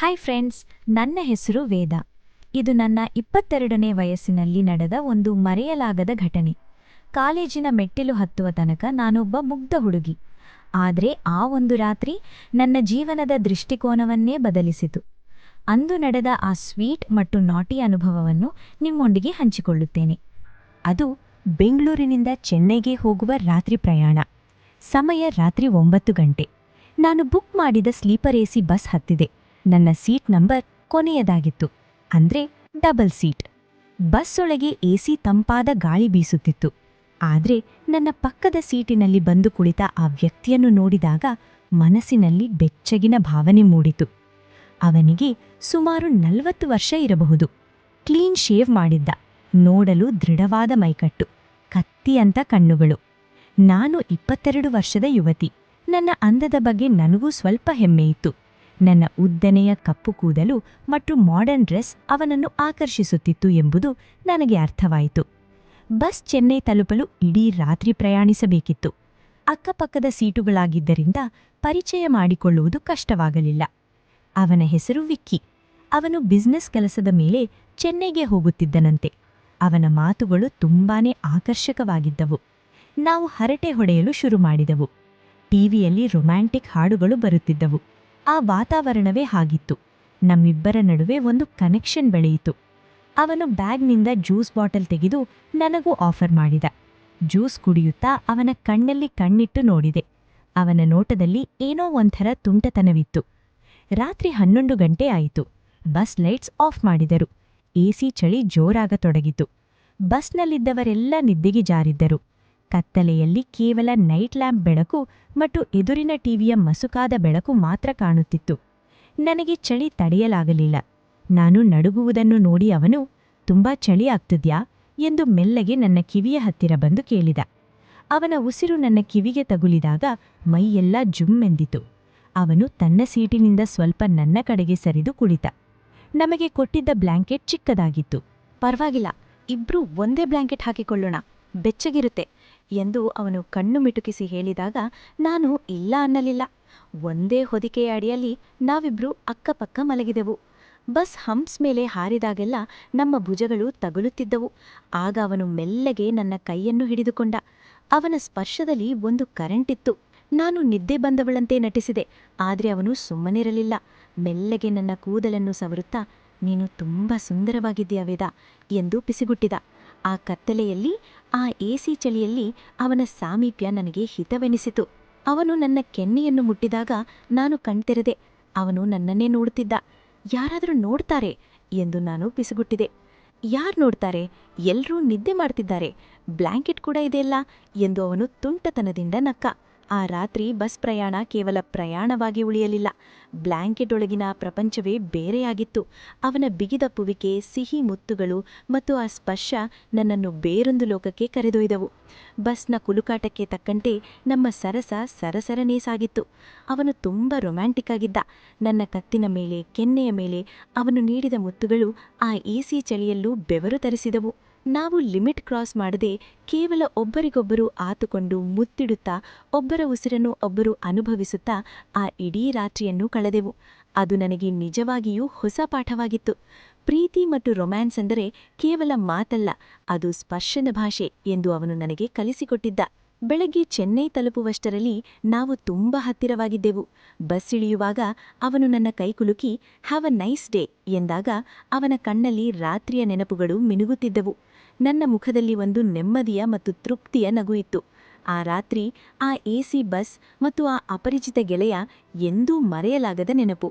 Hi friends ನನ್ನ ಹೆಸರು ವೇದ. ಇದು ನನ್ನ ಇಪ್ಪತ್ತೆರಡನೇ ವಯಸ್ಸಿನಲ್ಲಿ ನಡೆದ ಒಂದು ಮರೆಯಲಾಗದ ಘಟನೆ. ಕಾಲೇಜಿನ ಮೆಟ್ಟಿಲು ಹತ್ತುವ ತನಕ ನಾನೊಬ್ಬ ಮುಗ್ಧ ಹುಡುಗಿ. ಆದರೆ ಆ ಒಂದು ರಾತ್ರಿ ನನ್ನ ಜೀವನದ ದೃಷ್ಟಿಕೋನವನ್ನೇ ಬದಲಿಸಿತು. ಅಂದು ನಡೆದ ಆ ಸ್ವೀಟ್ ಮತ್ತು ನಾಟಿ ಅನುಭವವನ್ನು ನಿಮ್ಮೊಂದಿಗೆ ಹಂಚಿಕೊಳ್ಳುತ್ತೇನೆ. ಅದು ಬೆಂಗಳೂರಿನಿಂದ ಚೆನ್ನೈಗೆ ಹೋಗುವ ರಾತ್ರಿ ಪ್ರಯಾಣ. ಸಮಯ ರಾತ್ರಿ ಒಂಬತ್ತು ಗಂಟೆ. ನಾನು ಬುಕ್ ಮಾಡಿದ ಸ್ಲೀಪರ್ ಎಸಿ ಬಸ್ ಹತ್ತಿದೆ. ನನ್ನ ಸೀಟ್ ನಂಬರ್ ಕೊನೆಯದಾಗಿತ್ತು. ಅಂದ್ರೆ ಡಬಲ್ ಸೀಟ್. ಬಸ್ಸೊಳಗೆ ಎಸಿ ತಂಪಾದ ಗಾಳಿ ಬೀಸುತ್ತಿತ್ತು. ಆದ್ರೆ ನನ್ನ ಪಕ್ಕದ ಸೀಟಿನಲ್ಲಿ ಬಂದು ಕುಳಿತ ಆ ವ್ಯಕ್ತಿಯನ್ನು ನೋಡಿದಾಗ ಮನಸ್ಸಿನಲ್ಲಿ ಬೆಚ್ಚಗಿನ ಭಾವನೆ ಮೂಡಿತು. ಅವನಿಗೆ ಸುಮಾರು ನಲವತ್ತು ವರ್ಷ ಇರಬಹುದು. ಕ್ಲೀನ್ ಶೇವ್ ಮಾಡಿದ್ದ. ನೋಡಲು ದೃಢವಾದ ಮೈಕಟ್ಟು. ಕತ್ತಿಯಂತ ಕಣ್ಣುಗಳು. ನಾನು ಇಪ್ಪತ್ತೆರಡು ವರ್ಷದ ಯುವತಿ. ನನ್ನ ಅಂದದ ಬಗ್ಗೆ ನನಗೂ ಸ್ವಲ್ಪ ಹೆಮ್ಮೆಯಿತ್ತು. ನನ್ನ ಉದ್ದನೆಯ ಕಪ್ಪು ಕೂದಲು ಮತ್ತು ಮಾಡರ್ನ್ ಡ್ರೆಸ್ ಅವನನ್ನು ಆಕರ್ಷಿಸುತ್ತಿತ್ತು ಎಂಬುದು ನನಗೆ ಅರ್ಥವಾಯಿತು. ಬಸ್ ಚೆನ್ನೈ ತಲುಪಲು ಇಡೀ ರಾತ್ರಿ ಪ್ರಯಾಣಿಸಬೇಕಿತ್ತು. ಅಕ್ಕಪಕ್ಕದ ಸೀಟುಗಳಾಗಿದ್ದರಿಂದ ಪರಿಚಯ ಮಾಡಿಕೊಳ್ಳುವುದು ಕಷ್ಟವಾಗಲಿಲ್ಲ. ಅವನ ಹೆಸರು ವಿಕ್ಕಿ. ಅವನು ಬಿಸ್ನೆಸ್ ಕೆಲಸದ ಮೇಲೆ ಚೆನ್ನೈಗೆ ಹೋಗುತ್ತಿದ್ದನಂತೆ. ಅವನ ಮಾತುಗಳು ತುಂಬಾನೇ ಆಕರ್ಷಕವಾಗಿದ್ದವು. ನಾವು ಹರಟೆ ಹೊಡೆಯಲು ಶುರು ಮಾಡಿದೆವು. ಟಿವಿಯಲ್ಲಿ ರೊಮ್ಯಾಂಟಿಕ್ ಹಾಡುಗಳು ಬರುತ್ತಿದ್ದವು. ಆ ವಾತಾವರಣವೇ ಹಾಗಿತ್ತು ನಮ್ಮಿಬ್ಬರ ನಡುವೆ ಒಂದು ಕನೆಕ್ಷನ್ ಬೆಳೆಯಿತು. ಅವನು ಬ್ಯಾಗ್ನಿಂದ ಜ್ಯೂಸ್ ಬಾಟಲ್ ತೆಗೆದು ನನಗೂ ಆಫರ್ ಮಾಡಿದ. ಜ್ಯೂಸ್ ಕುಡಿಯುತ್ತಾ ಅವನ ಕಣ್ಣಲ್ಲಿ ಕಣ್ಣಿಟ್ಟು ನೋಡಿದೆ. ಅವನ ನೋಟದಲ್ಲಿ ಏನೋ ಒಂಥರ ತುಂಟತನವಿತ್ತು. ರಾತ್ರಿ ಹನ್ನೊಂದು ಗಂಟೆ ಆಯಿತು. ಬಸ್ ಲೈಟ್ಸ್ ಆಫ್ ಮಾಡಿದರು. ಎಸಿ ಚಳಿ ಜೋರಾಗತೊಡಗಿತು. ಬಸ್ನಲ್ಲಿದ್ದವರೆಲ್ಲ ನಿದ್ದೆಗೆ ಜಾರಿದ್ದರು. ಕತ್ತಲೆಯಲ್ಲಿ ಕೇವಲ ನೈಟ್ ಲ್ಯಾಂಪ್ ಬೆಳಕು ಮತ್ತು ಎದುರಿನ ಟಿವಿಯ ಮಸುಕಾದ ಬೆಳಕು ಮಾತ್ರ ಕಾಣುತ್ತಿತ್ತು. ನನಗೆ ಚಳಿ ತಡೆಯಲಾಗಲಿಲ್ಲ. ನಾನು ನಡುಗುವುದನ್ನು ನೋಡಿ ಅವನು, ತುಂಬಾ ಚಳಿ ಆಗ್ತಿದ್ಯಾ? ಎಂದು ಮೆಲ್ಲಗೆ ನನ್ನ ಕಿವಿಯ ಹತ್ತಿರ ಬಂದು ಕೇಳಿದ. ಅವನ ಉಸಿರು ನನ್ನ ಕಿವಿಗೆ ತಗುಲಿದಾಗ ಮೈಯೆಲ್ಲ ಜುಮ್ಮೆಂದಿತು ಅವನು ತನ್ನ ಸೀಟಿನಿಂದ ಸ್ವಲ್ಪ ನನ್ನ ಕಡೆಗೆ ಸರಿದು ಕುಳಿತ. ನಮಗೆ ಕೊಟ್ಟಿದ್ದ ಬ್ಲ್ಯಾಂಕೆಟ್ ಚಿಕ್ಕದಾಗಿತ್ತು. ಪರವಾಗಿಲ್ಲ, ಇಬ್ರೂ ಒಂದೇ ಬ್ಲ್ಯಾಂಕೆಟ್ ಹಾಕಿಕೊಳ್ಳೋಣ. ಬೆಚ್ಚಗಿರುತ್ತೆ. ಎಂದು ಅವನು ಕಣ್ಣು ಮಿಟುಕಿಸಿ ಹೇಳಿದಾಗ, ನಾನು ಇಲ್ಲ ಅನ್ನಲಿಲ್ಲ. ಒಂದೇ ಹೊದಿಕೆಯ ಅಡಿಯಲ್ಲಿ ನಾವಿಬ್ರೂ ಅಕ್ಕಪಕ್ಕ ಮಲಗಿದೆವು. ಬಸ್ ಹಂಪ್ಸ್ ಮೇಲೆ ಹಾರಿದಾಗೆಲ್ಲ ನಮ್ಮ ಭುಜಗಳು ತಗುಲುತ್ತಿದ್ದವು. ಆಗ ಅವನು ಮೆಲ್ಲಗೆ ನನ್ನ ಕೈಯನ್ನು ಹಿಡಿದುಕೊಂಡ. ಅವನ ಸ್ಪರ್ಶದಲ್ಲಿ ಒಂದು ಕರೆಂಟಿತ್ತು ನಾನು ನಿದ್ದೆ ಬಂದವಳಂತೆ ನಟಿಸಿದೆ. ಆದರೆ ಅವನು ಸುಮ್ಮನಿರಲಿಲ್ಲ. ಮೆಲ್ಲಗೆ ನನ್ನ ಕೂದಲನ್ನು ಸವರುತ್ತಾ, ನೀನು ತುಂಬ ಸುಂದರವಾಗಿದ್ದೀಯ ವೇದ? ಎಂದು ಪಿಸಿಗುಟ್ಟಿದ. ಆ ಕತ್ತಲೆಯಲ್ಲಿ, ಆ ಎಸಿ ಚಳಿಯಲ್ಲಿ ಅವನ ಸಾಮೀಪ್ಯ ನನಗೆ ಹಿತವೆನಿಸಿತು. ಅವನು ನನ್ನ ಕೆನ್ನೆಯನ್ನು ಮುಟ್ಟಿದಾಗ ನಾನು ಕಣ್ತೆರೆದೆ. ಅವನು ನನ್ನನ್ನೇ ನೋಡುತ್ತಿದ್ದ. ಯಾರಾದರೂ ನೋಡ್ತಾರೆ ಎಂದು ನಾನು ಪಿಸುಗುಟ್ಟಿದೆ. ಯಾರು ನೋಡ್ತಾರೆ? ಎಲ್ಲರೂ ನಿದ್ದೆ ಮಾಡ್ತಿದ್ದಾರೆ. ಬ್ಲ್ಯಾಂಕೆಟ್ ಕೂಡ ಇದೆಯಲ್ಲ ಎಂದು ಅವನು ತುಂಟತನದಿಂದ ನಕ್ಕ. ಆ ರಾತ್ರಿ ಬಸ್ ಪ್ರಯಾಣ ಕೇವಲ ಪ್ರಯಾಣವಾಗಿ ಉಳಿಯಲಿಲ್ಲ. ಬ್ಲ್ಯಾಂಕೆಟ್ ಒಳಗಿನ ಪ್ರಪಂಚವೇ ಬೇರೆಯಾಗಿತ್ತು. ಅವನ ಬಿಗಿದ ಪುವಿಕೆ, ಸಿಹಿ ಮುತ್ತುಗಳು ಮತ್ತು ಆ ಸ್ಪರ್ಶ ನನ್ನನ್ನು ಬೇರೊಂದು ಲೋಕಕ್ಕೆ ಕರೆದೊಯ್ದವು. ಬಸ್ನ ಕುಲುಕಾಟಕ್ಕೆ ತಕ್ಕಂತೆ ನಮ್ಮ ಸರಸ ಸರಸರನೇ ಸಾಗಿತ್ತು. ಅವನು ತುಂಬ ರೊಮ್ಯಾಂಟಿಕ್ ಆಗಿದ್ದ. ನನ್ನ ಕತ್ತಿನ ಮೇಲೆ, ಕೆನ್ನೆಯ ಮೇಲೆ ಅವನು ನೀಡಿದ ಮುತ್ತುಗಳು ಆ ಎಸಿ ಚಳಿಯಲ್ಲೂ ಬೆವರು ತರಿಸಿದವು. ನಾವು ಲಿಮಿಟ್ ಕ್ರಾಸ್ ಮಾಡದೆ ಕೇವಲ ಒಬ್ಬರಿಗೊಬ್ಬರು ಆತುಕೊಂಡು ಮುತ್ತಿಡುತ್ತಾ, ಒಬ್ಬರ ಉಸಿರನ್ನು ಒಬ್ಬರು ಅನುಭವಿಸುತ್ತಾ ಆ ಇಡೀ ರಾತ್ರಿಯನ್ನು ಕಳೆದೆವು. ಅದು ನನಗೆ ನಿಜವಾಗಿಯೂ ಹೊಸ ಪಾಠವಾಗಿತ್ತು. ಪ್ರೀತಿ ಮತ್ತು ರೊಮ್ಯಾನ್ಸ್ ಅಂದರೆ ಕೇವಲ ಮಾತಲ್ಲ, ಅದು ಸ್ಪರ್ಶನ ಭಾಷೆ ಎಂದು ಅವನು ನನಗೆ ಕಲಿಸಿಕೊಟ್ಟಿದ್ದ. ಬೆಳಗ್ಗೆ ಚೆನ್ನೈ ತಲುಪುವಷ್ಟರಲ್ಲಿ ನಾವು ತುಂಬ ಹತ್ತಿರವಾಗಿದ್ದೆವು. ಬಸ್ ಇಳಿಯುವಾಗ ಅವನು ನನ್ನ ಕೈಕುಲುಕಿ ಹ್ಯಾವ್ ಅ ನೈಸ್ ಡೇ ಎಂದಾಗ ಅವನ ಕಣ್ಣಲ್ಲಿ ರಾತ್ರಿಯ ನೆನಪುಗಳು ಮಿನುಗುತ್ತಿದ್ದವು. ನನ್ನ ಮುಖದಲ್ಲಿ ಒಂದು ನೆಮ್ಮದಿಯ ಮತ್ತು ತೃಪ್ತಿಯ ನಗು ಇತ್ತು ಆ ರಾತ್ರಿ ಆ ಎಸಿ ಬಸ್ ಮತ್ತು ಆ ಅಪರಿಚಿತ ಗೆಳೆಯ ಎಂದೂ ಮರೆಯಲಾಗದ ನೆನಪು.